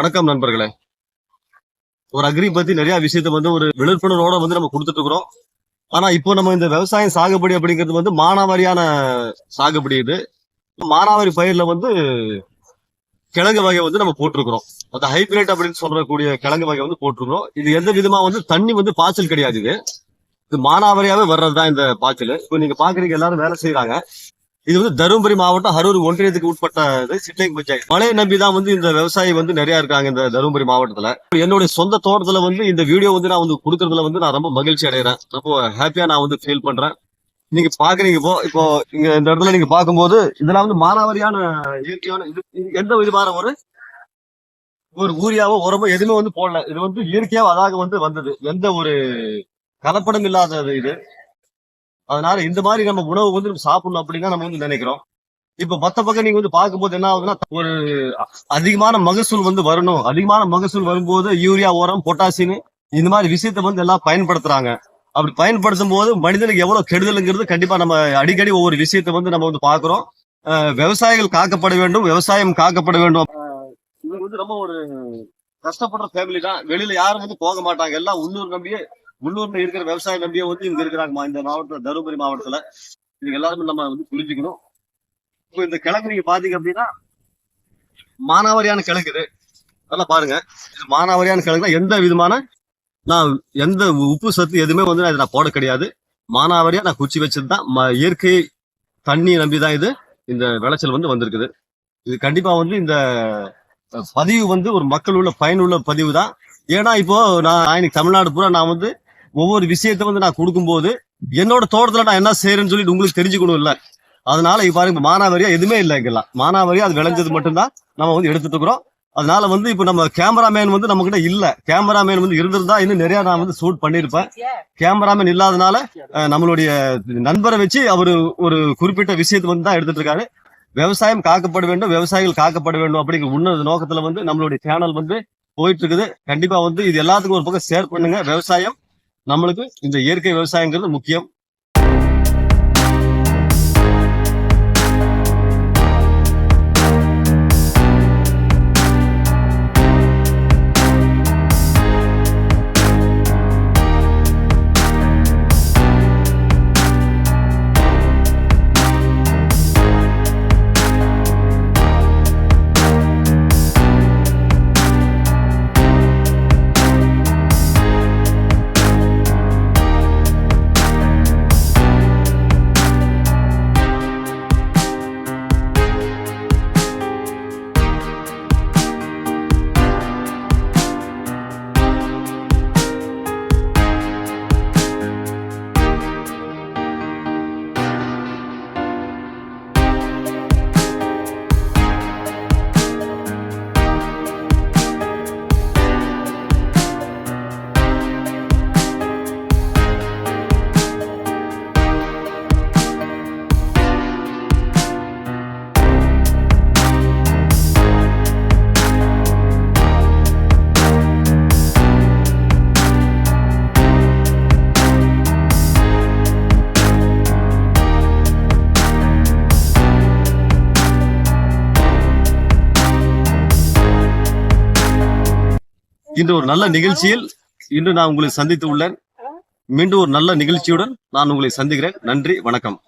வணக்கம் நண்பர்களே. ஒரு அக்ரி பத்தி நிறைய விஷயத்த வந்து ஒரு விழிப்புணர்வோட வந்து நம்ம கொடுத்துட்டு இருக்கிறோம் ஆனா இப்போ நம்ம இந்த விவசாயம் சாகுபடி அப்படிங்கிறது வந்து மானாவாரியான சாகுபடி இது. மானாவாரி பயிர்ல வந்து கிழங்கு வகை வந்து நம்ம போட்டிருக்கிறோம். அந்த ஹைபிரிட் அப்படின்னு சொல்லக்கூடிய கிழங்கு வகை வந்து போட்டிருக்கிறோம். இது எந்த விதமா வந்து தண்ணி வந்து பாய்ச்சல் கிடையாது இது. இது மானாவாரியாவே வர்றதுதான் இந்த பாய்ச்சல். இப்போ நீங்க பாக்குறீங்க எல்லாரும் வேலை செய்யறாங்க இது வந்து தருமபுரி மாவட்டம் அரூர் ஒன்றியத்துக்கு உட்பட்ட சிட்லிங் பஞ்சாயத்து. மழையை நம்பி தான் வந்து இந்த விவசாயி வந்து நிறைய இருக்காங்க இந்த தருமபுரி மாவட்டத்துல. என்னுடைய சொந்த தோட்டத்துல வந்து இந்த வீடியோ வந்து நான் வந்து கொடுக்கறதுல வந்து நான் ரொம்ப மகிழ்ச்சி அடைகிறேன். ரொம்ப ஹாப்பியா நான் வந்து ஃபீல் பண்றேன். நீங்க பாக்குறீங்க இப்போ இப்போ இங்க இந்த இடத்துல நீங்க பார்க்கும்போது இதெல்லாம் வந்து மானாவாரியான இயற்கையான இது இது எந்த விதமான ஒரு ஒரு ஊரியாவோ உரமோ எதுவுமே வந்து போடல. இது வந்து இயற்கையா அதாக வந்து வந்தது. எந்த ஒரு கலப்படம் இல்லாதது இது. அதனால இந்த மாதிரி நம்ம உணவு வந்து நம்ம சாப்பிடணும் அப்படின்னு நம்ம வந்து நினைக்கிறோம். இப்ப மத்த பக்கம் நீங்க வந்து பார்க்கும்போது என்ன ஆகுதுன்னா ஒரு அ- அதிகமான மகசூல் வந்து வரணும். அதிகமான மகசூல் வரும்போது யூரியா உரம் பொட்டாசியம் இந்த மாதிரி விஷயத்த வந்து எல்லாம் பயன்படுத்துறாங்க. அப்படி பயன்படுத்தும் போது மனிதனுக்கு எவ்வளவு கெடுதலுங்கிறது கண்டிப்பா நம்ம அடிக்கடி ஒவ்வொரு விஷயத்த வந்து நம்ம வந்து பாக்குறோம் விவசாயிகள் காக்கப்பட வேண்டும். விவசாயம் காக்கப்பட வேண்டும். அஹ் இது வந்து ரொம்ப ஒரு கஷ்டப்படுற ஃபேமிலி தான். வெளியில யாரும் வந்து போக மாட்டாங்க. எல்லாம் உள்ளூர் நம்பியே உள்ளூர்ல இருக்கிற விவசாய நம்பியை வந்து இங்க இருக்கிறாங்கம்மா. இந்த மாவட்டத்துல தருமபுரி மாவட்டத்துல. இது எல்லாருமே நம்ம வந்து புரிஞ்சுக்கணும். இப்போ இந்த கிழங்கு நீங்க பாத்தீங்க அப்படின்னா மானாவாரியான கிழங்கு இது. நல்லா பாருங்க. இது மானாவாரியான கிழங்கு எந்த விதமான நான் எந்த உப்பு சத்து எதுவுமே வந்து நான் இதை நான் போட கிடையாது. மானாவாரியா நான் குச்சி வச்சது தான் ம- இயற்கை தண்ணி நம்பி தான் இது இந்த விளைச்சல் வந்து வந்திருக்குது. இது கண்டிப்பா வந்து இந்த பதிவு வந்து ஒரு மக்கள் உள்ள பயனுள்ள பதிவு தான் ஏன்னா இப்போ நான் இன்னைக்கு தமிழ்நாடு பூரா நான் வந்து ஒவ்வொரு விஷயத்த வந்து நான் கொடுக்கும்போது என்னோட தோட்டத்துல நான் என்ன செய்யறேன்னு சொல்லிட்டு உங்களுக்கு தெரிஞ்சுக்கணும் இல்ல அதனால இப்ப பாருங்க மானாவரியா எதுவுமே இல்லை இங்கெல்லாம். மானாவரியா அது விளைஞ்சது மட்டும்தான் நம்ம வந்து எடுத்துட்டு இருக்கிறோம். அதனால வந்து இப்ப நம்ம கேமராமேன் வந்து நம்ம கிட்ட இல்ல. கேமராமேன் வந்து இருந்திருந்தா இன்னும் நிறைய நான் வந்து ஷூட் பண்ணிருப்பேன். கேமராமேன் இல்லாதனால நம்மளுடைய நண்பரை வச்சு அவரு ஒரு குறிப்பிட்ட விஷயத்தை வந்து தான் எடுத்துட்டு இருக்காரு. விவசாயம் காக்கப்பட வேண்டும் விவசாயிகள் காக்கப்பட வேண்டும் அப்படிங்கிற உன்னத நோக்கத்துல வந்து நம்மளுடைய சேனல் வந்து போயிட்டு இருக்குது. கண்டிப்பா வந்து இது எல்லாத்துக்கும் ஒரு பக்கம் ஷேர் பண்ணுங்க. விவசாயம் நம்மளுக்கு இந்த இயற்கை விவசாயங்கிறது முக்கியம். இன்று ஒரு நல்ல நிகழ்ச்சியில் இன்று நான் உங்களை சந்தித்து உள்ளேன். மீண்டும் ஒரு நல்ல நிகழ்ச்சியுடன் நான் உங்களை சந்திக்கிறேன். நன்றி வணக்கம்.